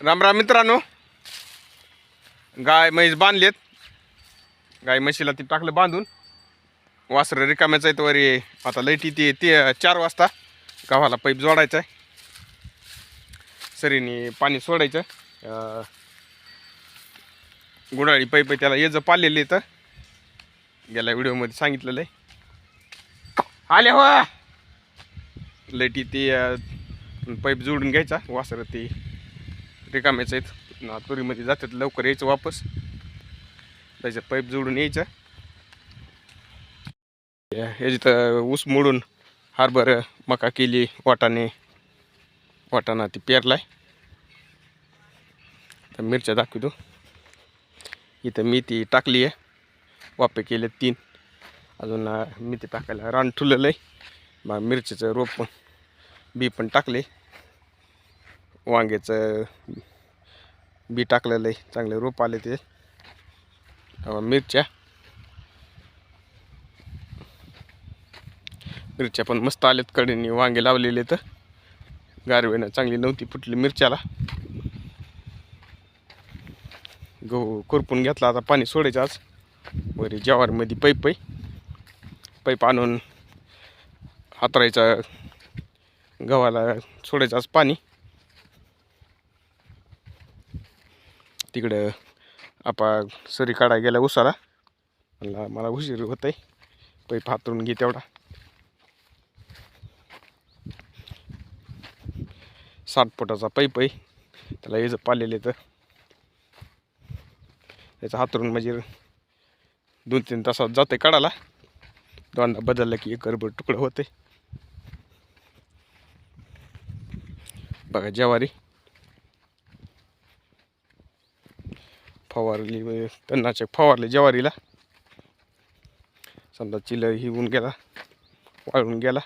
राम राम मित्रांनो. गाय म्हैस बांधलेत. गाय म्हशीला ती टाकलं बांधून. वासरं रिकाम्याचं आहे वरी. आता लैटी ती ते चार वाजता गव्हाला पाईप जोडायचा आहे सरीने पाणी सोडायचं. गुडाळी पाईप आहे त्याला येजं पाळलेलं तर गेल्या व्हिडिओमध्ये सांगितलेलं आहे. आले हो! लैटी ती पाईप जोडून घ्यायचा. वासरं ती रिकाम्याचं आहेत. नातुरीमध्ये जातात लवकर यायचं वापस. त्याचं पाईप जोडून यायचं. ह्याच्यात ऊस मोडून हारभर मका केली वाटाणे वाटाणा ती पेरलाय. तर मिरच्या दाखवतो. इथं मेथी टाकली आहे. वापे केले तीन. अजून मेथी टाकायला रान ठुलेलं आहे मग मिरचीचं रोप पण बी पण टाकले. वांग्याचं बी टाकलेलं आहे चांगले रोप आले ते. मिरच्या. मिरच्या पण मस्त आल्यात कडेने वांगे लावलेले तर. गारवेनं चांगली नव्हती फुटली मिरच्याला. गहू खुरपून घेतला आता पाणी सोडायचं आज. वरी जवारमध्ये पैप पै पैप आणून हातरायचा गव्हाला सोडायचं आज पाणी. तिकडं आपा सरी काढायला गेला उसाला. मला मला उशीर होत आहे पैप हातरून घे तेवढा. साठ फुटाचा पै पै. त्याला इज पालेले तर. त्याचा हातरून म्हणजे दोन तीन तासात जाते काढायला. दोनदा बदललं की एक गरबड तुकडं होते बघा ज्वारी. फवारली म्हणजे तन्नाचक फवारले ज्वारीला. समजा चिल ही होऊन गेला वाळून गेला.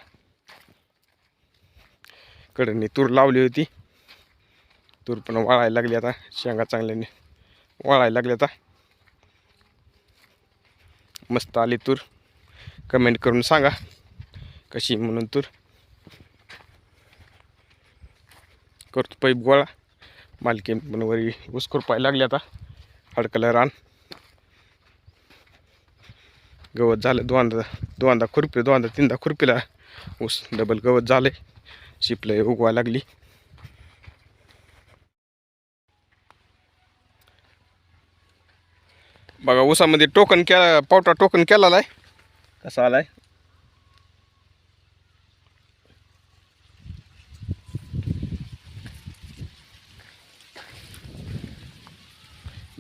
कडनी तूर लावली होती. तूर पण वाळायला लागली आता शेंगा चांगल्याने वाळायला लागल्या आता. मस्त आली तूर. कमेंट करून सांगा कशी म्हणून तूर. करतो पाईप गोळा. मालकी पण वरी ऊस पाय लागले आता. हडकलं रान. गवत झालं दोनदा दोनदा खुरपी दोनदा तीनदा खुरपीला ऊस डबल गवत झालंय. शिपलं उगवा लागली. बघा ऊसामध्ये टोकन केला पावटा टोकन केलेला आहे. कसा आलाय?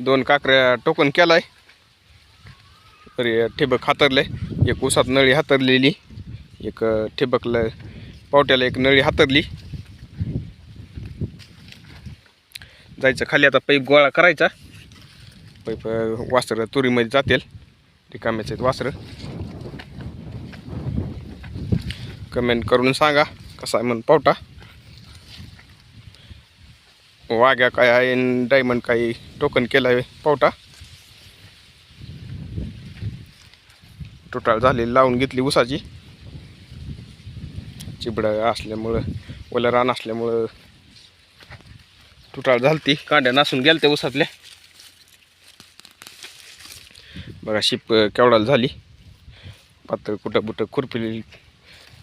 दोन काकऱ्या टोकन केलाय. तरी ठिबक हातरले एक ऊसात नळी हातरलेली एक ठिबकला पावट्याला एक नळी हातरली. जायचं खाली आता पाईप गोळा करायचा. पाईप वासरं तुरीमध्ये जातील. रिकाम्याचे आहेत वासरं. कमेंट करून सांगा कसा आहे म्हणून पावटा. वाघ्या काय आहे डायमंड काही टोकन केलं आहे पावटा. टोटाळ झालेली लावून घेतली उसाची चिबडं असल्यामुळं ओलं रान असल्यामुळं तुटाळ झालती. कांड्या नासून गेल त्या उसातल्या बघा शिप केवढाला झाली. पातळ कुठं बुटं खुरपलेली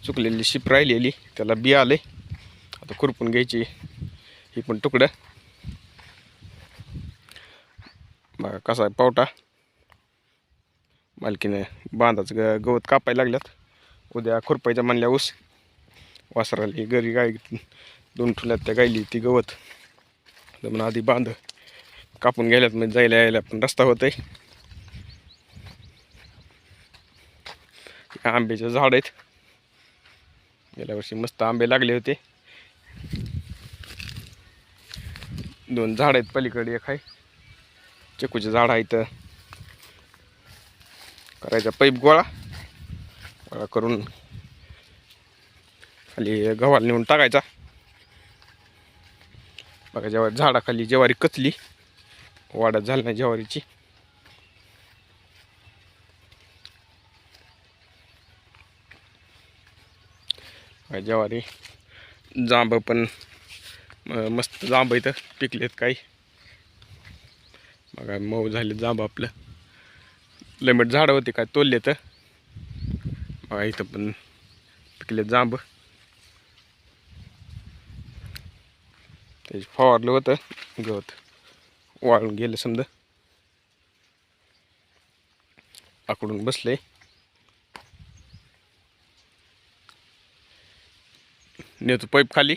चुकलेली शिप राहिलेली त्याला बी आले आता खुरपून घ्यायची. ही पण तुकडं. बघा कसा आहे पावटा. मालकीने बांधाचं ग गवत कापायला लागल्यात. उद्या खुरपायच्या म्हणल्या ऊस. वासराली घरी गाय दोन ठुल्यात त्या गायली ती गवत. म्हणून आधी बांध. कापून गेल्यात म्हणजे जायला यायला पण रस्ता होत आहे आंब्याचे झाड आहेत. गेल्या वर्षी मस्त आंबे लागले होते. दोन झाड आहेत पलीकडे एक आहे. चिकूचे झाड आहे करायचा पाईप गोळा. गोळा करून खाली गव्हाला नेऊन टाकायचा. बघा जेव्हा झाडाखाली ज्वारी कचली वाढत झाली नाही ज्वारीची. जेवारी जांब पण मस्त जांब इथं पिकलेत काही. बघा मऊ झाले जांब आपलं. लिमिट झाडं होते काय तोलले तर बघा इथं पण पिकले जांब. त्याची फवारलं होतं गवत वाळून गेलं समजा. आकडून बसले. नेतो पाईप खाली.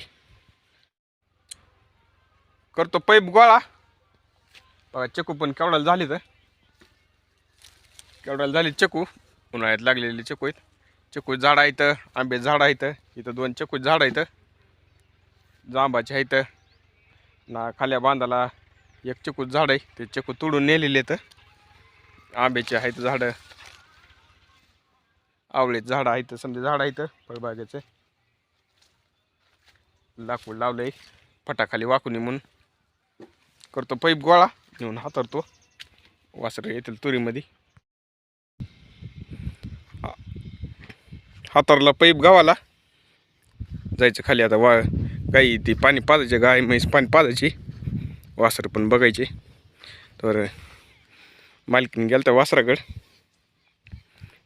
करतो पैप गोळा. बघा चकू पण केवढ्याला झाली तर. केवढ्याला झाली चकू. उन्हाळ्यात लागलेली चकू आहेत. चकू झाडं आहेत आंबे झाडं आहेत. इथं दोन चकू झाडं आहेत. जांबाचे आहेत. ना खाल्या बांधाला एक चकू झाड आहे. ते चकू तोडून नेलेले तर आंब्याचे आहेत झाडं. आवळेत झाडं आहेत समजा झाडं आहेत फळबागेचे. लाकूड लावलंय. फटाखाली वाकून म्हणून. करतो. पाईप गोळा नेऊन हातरतो वासर येतील तुरीमध्ये. हा- हातारला पाईप गावाला जायचं खाली आता वा गाई ती पाणी पाजायचे गाय म्हैस पाणी पाजायची. वासर पण बघायचे. तर मालकीन गेलं तर वासराकडं.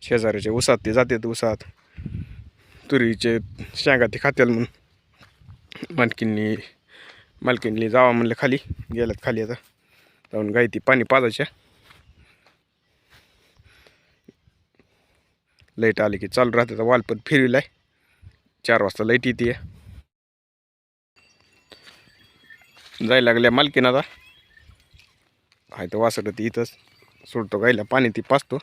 शेजाऱ्याच्या उसात ते जातात उसात. तुरीचे शेंगा ते खात्याल म्हणून. मालकींनी मालकींनी जावा म्हणलं खाली. गेल्यात खाली आता. जाऊन गाई ती पाणी पाजायच्या. लाइट आली की चालू राहते. तर वाल पण फिरविलाय. चार वाजता लाइट येते जायला लागल्या मालकीन आता. आहे तर वासर ती इथंच. सोडतो गाईला पाणी ती पाचतो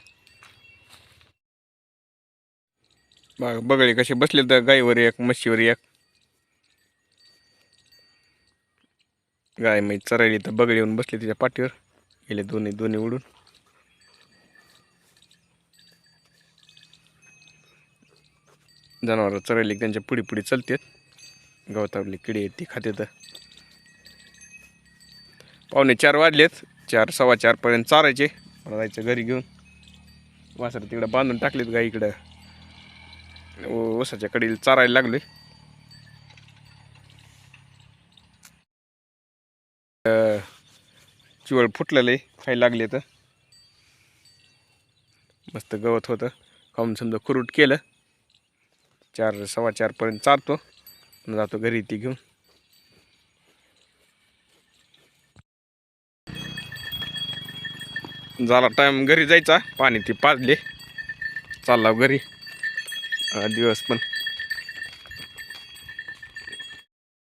बघ बगळे कसे बसले तर गाईवर एक म्हशीवर एक. गाय मी चरायली तर बगळे येऊन बसले तिच्या पाठीवर. गेले दोन्ही दोन्ही उडून. जनावर चरायली की त्यांच्या पुढी पुढी चलतेत. गवतावरली किडी आहेत ती खाते तर पावणे चार वाजलेत. चार सव्वा चारपर्यंत चारायचे. मला जायचं घरी घेऊन. वासर तिकडं बांधून टाकलेत गाय इकडं. ओसाच्या कडेला चारायला लागले चिवळ फुटलेलं आहे खायला लागले तर. मस्त गवत होतं. खाऊन समजा खुरूट केलं. चार सव्वा चारपर्यंत चालतो जातो घरी ती घेऊन. झाला टाईम घरी जायचा. पाणी ती पाजले. चालला घरी. दिवस पण.